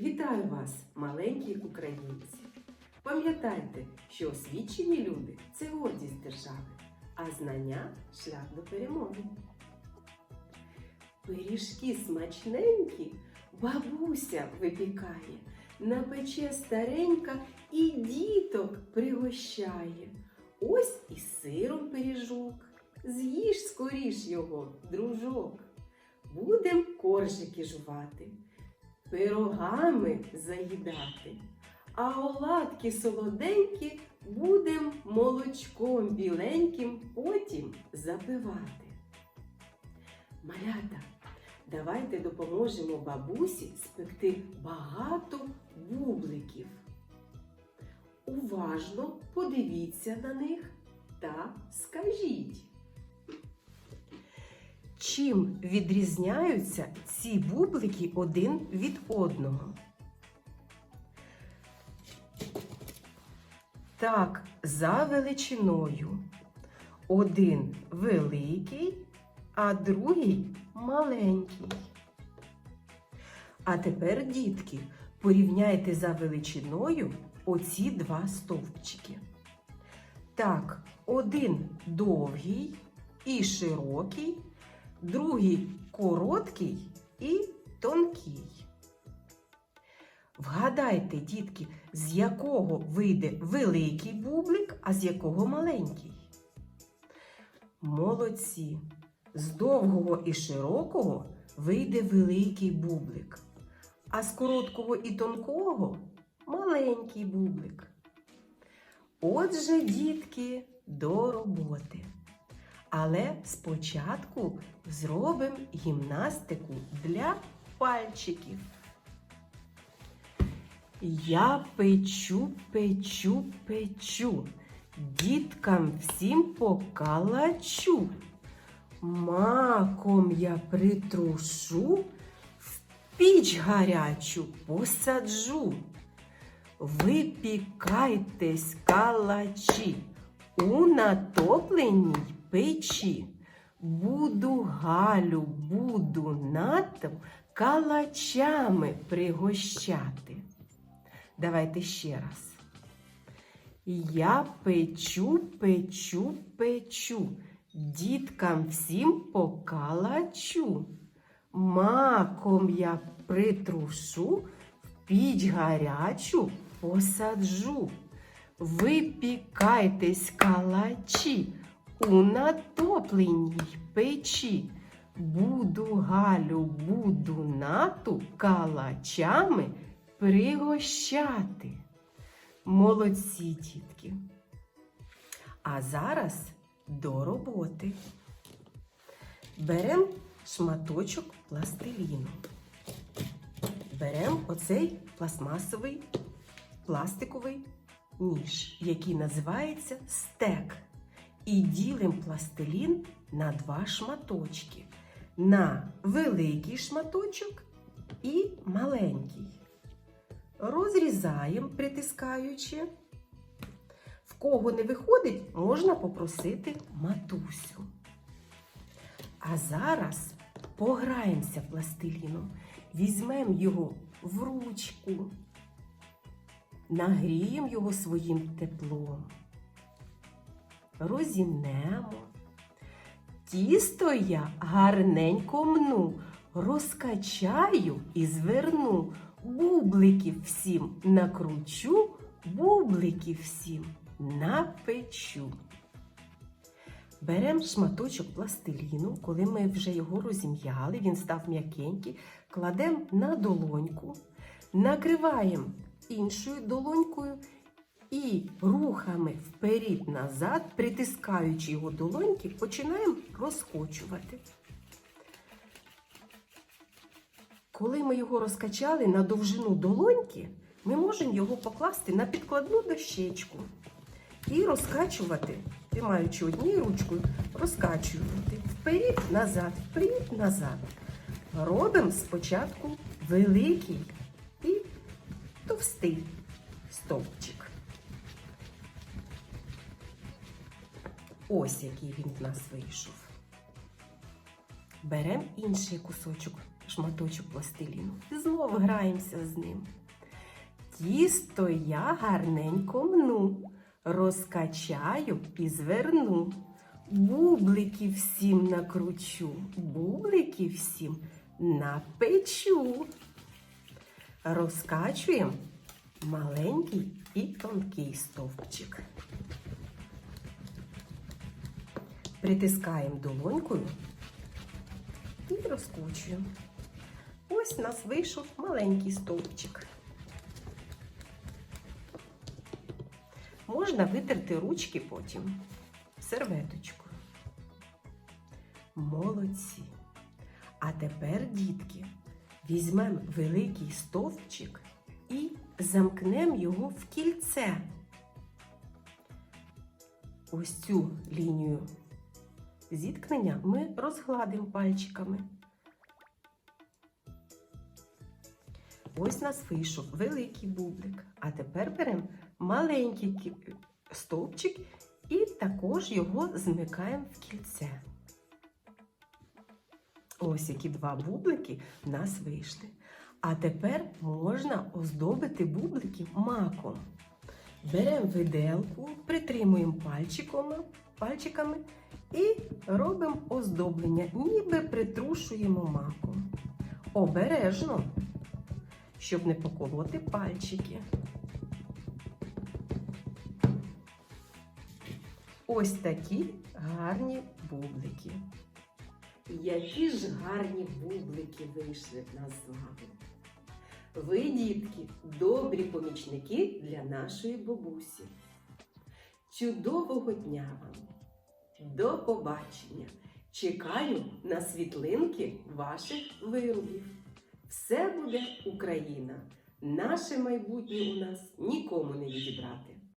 Вітаю вас, маленькі українці! Пам'ятайте, що освічені люди це гордість держави, а знання шлях до перемоги. Пиріжки смачненькі бабуся випікає, напече старенька і діток пригощає. Ось і сиром пиріжок, з'їж скоріш його, дружок. Будем коржики жувати, пирогами заїдати, а оладки солоденькі будем молочком біленьким потім запивати. Малята, давайте допоможемо бабусі спекти багато бубликів. Уважно подивіться на них та скажіть. Чим відрізняються ці бублики один від одного? Так, за величиною. Один великий, а другий маленький. А тепер, дітки, порівняйте за величиною оці два стовпчики. Так, один довгий і широкий, другий короткий і тонкий. Вгадайте, дітки, з якого вийде великий бублик, а з якого маленький. Молодці. З довгого і широкого вийде великий бублик, а з короткого і тонкого маленький бублик. Отже, дітки, до роботи. Але спочатку зробимо гімнастику для пальчиків. Я печу, печу, печу, діткам всім покалачу. Маком я притрушу, в піч гарячу посаджу. Випікайтесь калачі у натопленій печі. Буду Галю, буду натом калачами пригощати. Давайте ще раз. Я печу, печу, печу, діткам всім покалачу. Маком я притрушу, в піч гарячу посаджу. Випікайтесь калачі у натопленій печі. Буду Галю, буду нату калачами пригощати. Молодці, дітки. А зараз до роботи. Беремо шматочок пластиліну. Беремо оцей пластмасовий пластиковий ніж, який називається стек. І ділимо пластилін на два шматочки. На великий шматочок і маленький. Розрізаємо, притискаючи. В кого не виходить, можна попросити матусю. А зараз пограємося пластиліном. Візьмемо його в ручку, нагріємо його своїм теплом, розімнемо. Тісто я гарненько мну, розкачаю і зверну, бубликів всім накручу, бубликів всім напечу. Беремо шматочок пластиліну, коли ми вже його розім'яли, він став м'якенький, кладемо на долоньку, накриваємо іншою долонькою і рухами вперед-назад, притискаючи його долоньки, починаємо розкочувати. Коли ми його розкачали на довжину долоньки, ми можемо його покласти на підкладну дощечку і розкачувати, тримаючи однією ручкою, розкачувати вперед-назад, вперед-назад. Робимо спочатку великий і товстий стовпчик. Ось який він в нас вийшов. Беремо інший кусочок шматочок пластиліну і знову граємося з ним. Тісто я гарненько мну, розкачаю і зверну. Бублики всім накручу, бублики всім напечу. Розкачуємо маленький і тонкий стовпчик. Притискаємо долонькою і розкручуємо. Ось у нас вийшов маленький стовпчик. Можна витерти ручки потім серветочкою. Молодці. А тепер, дітки, візьмемо великий стовпчик і замкнемо його в кільце. Ось цю лінію зіткнення ми розгладимо пальчиками. Ось нас вийшов великий бублик. А тепер беремо маленький стовпчик і також його змикаємо в кільце. Ось які два бублики в нас вийшли. А тепер можна оздобити бублики маком. Беремо виделку, притримуємо пальчиками, пальчиками і робимо оздоблення, ніби притрушуємо маком. Обережно, щоб не поколоти пальчики. Ось такі гарні бублики. Які ж гарні бублики вийшли в нас з вами. Ви, дітки, добрі помічники для нашої бабусі. Чудового дня вам! До побачення! Чекаю на світлинки ваших виробів. Все буде Україна. Наше майбутнє у нас нікому не відібрати.